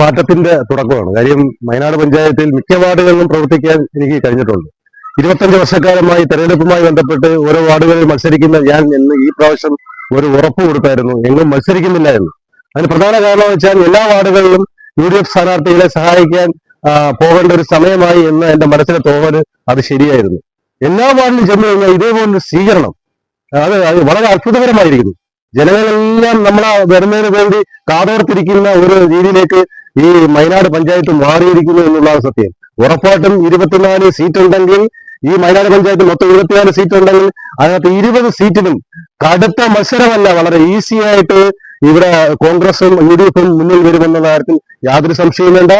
മാറ്റത്തിന്റെ തുടക്കമാണ്. കാര്യം വയനാട് പഞ്ചായത്തിൽ മിക്ക വാർഡുകളിലും പ്രവർത്തിക്കാൻ എനിക്ക് കഴിഞ്ഞിട്ടുണ്ട്. ഇരുപത്തഞ്ച് വർഷക്കാലമായി തെരഞ്ഞെടുപ്പുമായി ബന്ധപ്പെട്ട് ഓരോ വാർഡുകളിൽ മത്സരിക്കുന്ന ഞാൻ എന്ന് ഈ പ്രാവശ്യം ഒരു ഉറപ്പ് കൊടുത്തായിരുന്നു. എങ്ങും മത്സരിക്കുന്നില്ല എന്ന്. അതിന് പ്രധാന കാരണം വെച്ചാൽ എല്ലാ വാർഡുകളിലും യു ഡി എഫ് സ്ഥാനാർത്ഥികളെ സഹായിക്കാൻ പോകേണ്ട ഒരു സമയമായി എന്ന് എന്റെ മനസ്സിലെ തോന്നൽ അത് ശരിയായിരുന്നു. എല്ലാ വാർഡിലും ചെന്ന് കഴിഞ്ഞാൽ ഇതേപോലൊരു സ്വീകരണം അത് അത് വളരെ അത്ഭുതകരമായിരിക്കുന്നു. ജനങ്ങളെല്ലാം നമ്മളെ വരുന്നതിന് വേണ്ടി കാതോർത്തിരിക്കുന്ന ഒരു രീതിയിലേക്ക് ഈ മൈനാട് പഞ്ചായത്ത് മാറിയിരിക്കുന്നു എന്നുള്ളതാണ് സത്യം. ഉറപ്പായിട്ടും ഇരുപത്തിനാല് സീറ്റ് ഉണ്ടെങ്കിൽ ഈ മൈനാട് പഞ്ചായത്ത് മൊത്തം ഇരുപത്തിനാല് സീറ്റ് ഉണ്ടെങ്കിൽ അതിനകത്ത് ഇരുപത് സീറ്റിലും കടുത്ത മത്സരമല്ല വളരെ ഈസി ആയിട്ട് ഇവിടെ കോൺഗ്രസും യു ഡി എഫും മുന്നിൽ വരുമെന്ന കാര്യത്തിൽ യാതൊരു സംശയവും വേണ്ട.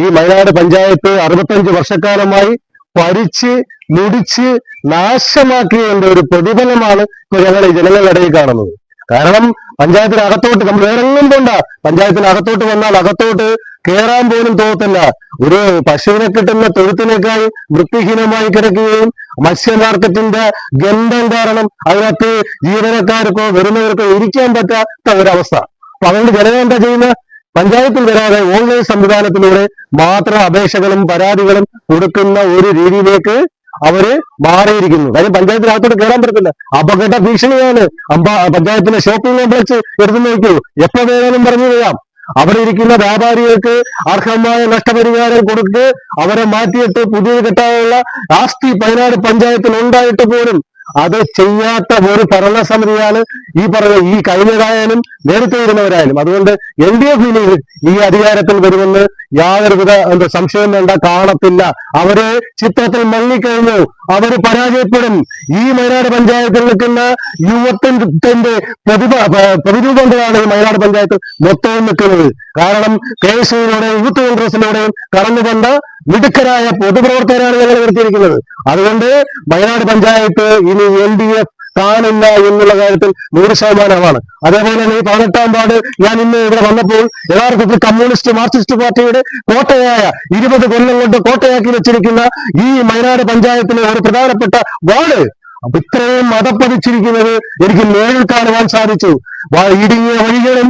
ഈ മൈനാട് പഞ്ചായത്ത് അറുപത്തഞ്ച് വർഷക്കാലമായി പരിച്ച് മുടിച്ച് നാശമാക്കിയതിന്റെ ഒരു പ്രതിഫലമാണ് ഇപ്പൊ ഞങ്ങൾ ഈ ജനങ്ങളുടെ ഇടയിൽ കാണുന്നത്. കാരണം പഞ്ചായത്തിന് അകത്തോട്ട് നമ്മൾ വേറെങ്ങും പോണ്ട. പഞ്ചായത്തിന് അകത്തോട്ട് വന്നാൽ അകത്തോട്ട് കേറാൻ പോലും തോന്നത്തില്ല. ഒരു പശുവിനെ കിട്ടുന്ന തൊഴുത്തിനേക്കാൾ വൃത്തിഹീനമായി കിടക്കുകയും മത്സ്യ മാർക്കറ്റിന്റെ ഗന്ധം കാരണം അതിനകത്ത് ജീവനക്കാർക്കോ വരുന്നവർക്കോ ഇരിക്കാൻ പറ്റാത്ത ഒരവസ്ഥ. അപ്പൊ അതുകൊണ്ട് ജനങ്ങൾ എന്താ ചെയ്യുന്ന? പഞ്ചായത്തിൽ വരാതെ ഓൺലൈൻ സംവിധാനത്തിലൂടെ മാത്രം അപേക്ഷകളും പരാതികളും കൊടുക്കുന്ന ഒരു രീതിയിലേക്ക് അവർ മാറിയിരിക്കുന്നു. കാര്യം പഞ്ചായത്തിനകത്തോട്ട് കയറാൻ പറ്റത്തില്ല. അപകട ഭീഷണിയാണ്. അമ്പ- പഞ്ചായത്തിലെ ഷോപ്പിംഗ് കോംപ്ലക്സ് എടുത്തു നോക്കൂ. എപ്പോ വേണമെങ്കിലും പറഞ്ഞു ചെയ്യാം അവിടെ ഇരിക്കുന്ന വ്യാപാരികൾക്ക് അർഹമായ നഷ്ടപരിഹാരം കൊടുത്ത് അവരെ മാറ്റിയിട്ട് പുതിയ കെട്ടാനുള്ള ആസ്തി പയനാട് പഞ്ചായത്തിൽ ഉണ്ടായിട്ട് പോലും അത് ചെയ്യാത്ത ഒരു ഭരണസമിതിയാണ് ഈ പറഞ്ഞ ഈ കഴിഞ്ഞതായാലും നേരത്തെ വരുന്നവരായാലും അതുകൊണ്ട് എൽ ഡി എഫ് ഇനി ഈ അധികാരത്തിൽ വരുമെന്ന് യാതൊരുവിധ എന്താ സംശയം വേണ്ട കാണത്തില്ല. അവർ ചിത്രത്തിൽ മങ്ങിക്കഴിഞ്ഞു അവർ പരാജയപ്പെടും. ഈ മൈനാട് പഞ്ചായത്തിൽ നിൽക്കുന്ന യുവത്വത്തിന്റെ പ്രതിഭ പ്രതിരൂപം കൊണ്ടാണ് ഈ മയനാട് പഞ്ചായത്ത് മൊത്തവും നിൽക്കുന്നത്. കാരണം കെ എസ് യുയിലൂടെയും യൂത്ത് കോൺഗ്രസിലൂടെയും കടന്നു വന്ന മിടുക്കരായ പൊതുപ്രവർത്തകരാണ് ഞങ്ങൾ നിർത്തിയിരിക്കുന്നത്. അതുകൊണ്ട് വയനാട് പഞ്ചായത്ത് ഇനി എൽ ഡി എഫ് കാണില്ല എന്നുള്ള കാര്യത്തിൽ നൂറ് ശതമാനമാണ്. അതേപോലെ തന്നെ ഈ പതിനെട്ടാം വാർഡ് ഞാൻ ഇന്ന് ഇവിടെ വന്നപ്പോൾ യഥാർത്ഥത്തിൽ കമ്മ്യൂണിസ്റ്റ് മാർക്സിസ്റ്റ് പാർട്ടിയുടെ കോട്ടയായ ഇരുപത് കൊല്ലം കൊണ്ട് കോട്ടയാക്കി വെച്ചിരിക്കുന്ന ഈ വയനാട് പഞ്ചായത്തിലെ ഒരു പ്രധാനപ്പെട്ട വാർഡ്. അപ്പൊ ഇത്രയും മതപ്പതിച്ചിരിക്കുന്നത് എനിക്ക് നേരിൽ കാണുവാൻ സാധിച്ചു. ഇടുങ്ങിയ വഴികളും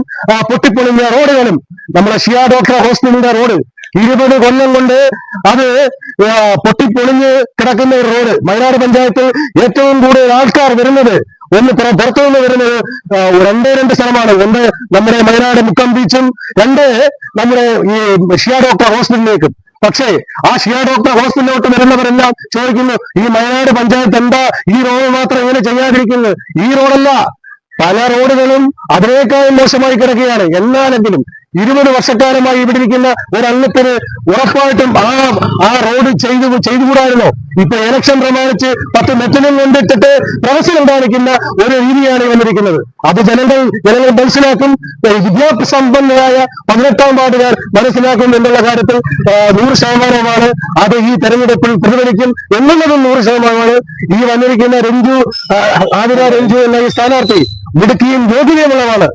പൊട്ടിപ്പൊളിഞ്ഞ റോഡുകളും നമ്മുടെ ഷിയ ഡോക്ടർ ഹോസ്പിറ്റലിന്റെ റോഡ്. ഇരുപത് കൊല്ലം കൊണ്ട് അത് പൊട്ടിപ്പൊളിഞ്ഞ് കിടക്കുന്ന ഒരു റോഡ്. വയനാട് പഞ്ചായത്തിൽ ഏറ്റവും കൂടുതൽ ആൾക്കാർ വരുന്നത് ഒന്ന് പുറ- പുറത്തു നിന്ന് വരുന്നത് രണ്ടേ രണ്ട് സ്ഥലമാണ്. ഒന്ന് നമ്മുടെ വയനാട് മുക്കം ബീച്ചും രണ്ട് നമ്മുടെ ഈ ഷിയ ഡോക്ടർ ഹോസ്പിറ്റലിലേക്കും. പക്ഷേ ആ ഷിയ ഡോക്ടർ ഹോസ്പിറ്റലിലോട്ട് വരുന്നവരെല്ലാം ചോദിക്കുന്നു ഈ വയനാട് പഞ്ചായത്ത് എന്താ ഈ റോഡ് മാത്രം ഇങ്ങനെ ചെയ്യാതിരിക്കുന്നത്? ഈ റോഡല്ല. പല റോഡുകളും അതിനേക്കാളും മോശമായി കിടക്കുകയാണ്. എന്നാലെങ്കിലും ഇരുപത് വർഷക്കാലമായി ഇവിടെ ഇരിക്കുന്ന ഒരംഗത്തിന് ഉറപ്പായിട്ടും ആ ആ റോഡ് ചെയ്തു ചെയ്തുകൂടായിരുന്നോ? ഇപ്പൊ ഇലക്ഷൻ പ്രമാണിച്ച് പത്ത് മെറ്റലും കൊണ്ടിട്ടിട്ട് പ്രവസനം കാണിക്കുന്ന ഒരു രീതിയാണ് വന്നിരിക്കുന്നത്. അത് ജനങ്ങൾ ജനങ്ങൾ മനസ്സിലാക്കും. ഏഹ് വിദ്യാസമ്പന്നരായ പതിനെട്ടാം വാർഡുകാർ മനസ്സിലാക്കും എന്നുള്ള കാര്യത്തിൽ നൂറ് ശതമാനമാണ് അത് ഈ തെരഞ്ഞെടുപ്പിൽ പ്രതിഫലിക്കും എന്നുള്ളതും നൂറ് ശതമാനമാണ്. ഈ വന്നിരിക്കുന്ന രഞ്ജു ആതിര രഞ്ജു എന്ന ഈ സ്ഥാനാർത്ഥി മിടുക്കിയും യോഗ്യതയുമുള്ളതാണ്.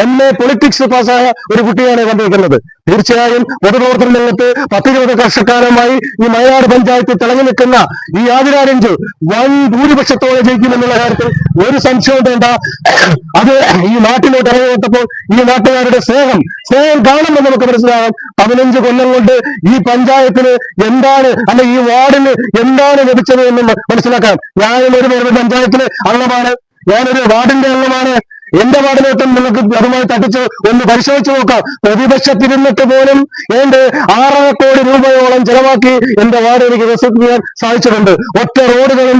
എം എ പൊളിറ്റിക്സ് പാസ്സായ ഒരു കുട്ടിയാണ് വന്നിരിക്കുന്നത് തീർച്ചയായും പൊതുപ്രവർത്തന രംഗത്ത് പത്തിരുപത് വർഷക്കാലമായി ഈ മലയാട് പഞ്ചായത്തിൽ തിളങ്ങി നിൽക്കുന്ന ഈ ആതിരാരഞ്ച് വൻ ഭൂരിപക്ഷത്തോടെ ജയിക്കുമെന്നുള്ള കാര്യത്തിൽ ഒരു സംശയവും വേണ്ട. അത് ഈ നാട്ടിലോട്ട് ഇറങ്ങിവിട്ടപ്പോൾ ഈ നാട്ടുകാരുടെ സ്നേഹം സ്നേഹം കാണുമെന്ന് നമുക്ക് മനസ്സിലാകാം. പതിനഞ്ച് കൊല്ലം കൊണ്ട് ഈ പഞ്ചായത്തിന് എന്താണ് അല്ലെ ഈ വാർഡിന് എന്താണ് ലഭിച്ചത് എന്ന് മനസ്സിലാക്കാം. ഞാനും ഒരു ഒരു പഞ്ചായത്തിലെ അംഗമാണ്. ഞാനൊരു വാർഡിന്റെ അംഗമാണ്. എന്റെ വാർഡിനോട്ടം നിങ്ങൾക്ക് അതുമായി തട്ടിച്ച് ഒന്ന് പരിശോധിച്ച് നോക്കാം. പ്രതിപക്ഷത്തിരുന്നിട്ട് പോലും ഏണ്ട് ആറര കോടി രൂപയോളം ചെലവാക്കി എന്റെ വാർഡ് എനിക്ക് വികസിപ്പിക്കാൻ സാധിച്ചിട്ടുണ്ട്. ഒറ്റ റോഡുകളും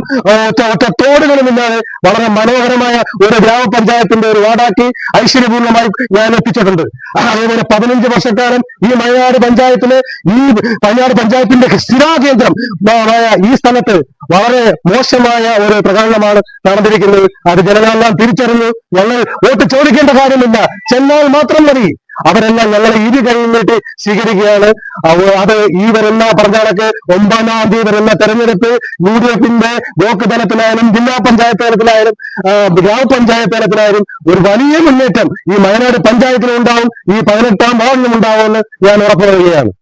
ഒറ്റ തോടുകളും ഇല്ലാതെ വളരെ മനോഹരമായ ഒരു ഗ്രാമപഞ്ചായത്തിന്റെ ഒരു വാർഡാക്കി ഐശ്വര്യപൂർണമായി ഞാൻ എത്തിച്ചിട്ടുണ്ട്. അതേപോലെ പതിനഞ്ച് വർഷക്കാലം ഈ മലയാട് പഞ്ചായത്തിലെ ഈ മലയാട് പഞ്ചായത്തിന്റെ സ്ഥിരാകേന്ദ്രം കേന്ദ്രം ഈ സ്ഥലത്ത് വളരെ മോശമായ ഒരു പ്രകടനമാണ് നടന്നിരിക്കുന്നത്. അത് ജനങ്ങളെല്ലാം തിരിച്ചറിഞ്ഞു. ഞങ്ങൾ വോട്ട് ചോദിക്കേണ്ട കാര്യമില്ല. ചെന്നാൽ മാത്രം മതി. അവരെല്ലാം ഞങ്ങളെ ഇരു കഴിഞ്ഞിട്ട് സ്വീകരിക്കുകയാണ്. അത് ഈ വരുന്ന പറഞ്ഞാലൊക്കെ ഒമ്പതാം തീയതി വരുന്ന തെരഞ്ഞെടുപ്പ് യു ഡി എഫിന്റെ ബ്ലോക്ക് തലത്തിലായാലും ജില്ലാ പഞ്ചായത്ത് തലത്തിലായാലും ഗ്രാമപഞ്ചായത്ത് തലത്തിലായാലും ഒരു വലിയ മുന്നേറ്റം ഈ വയനാട് പഞ്ചായത്തിലും ഉണ്ടാവും ഈ പതിനെട്ടാം വാർഡിലും ഉണ്ടാവുമെന്ന് ഞാൻ ഉറപ്പു നൽകുകയാണ്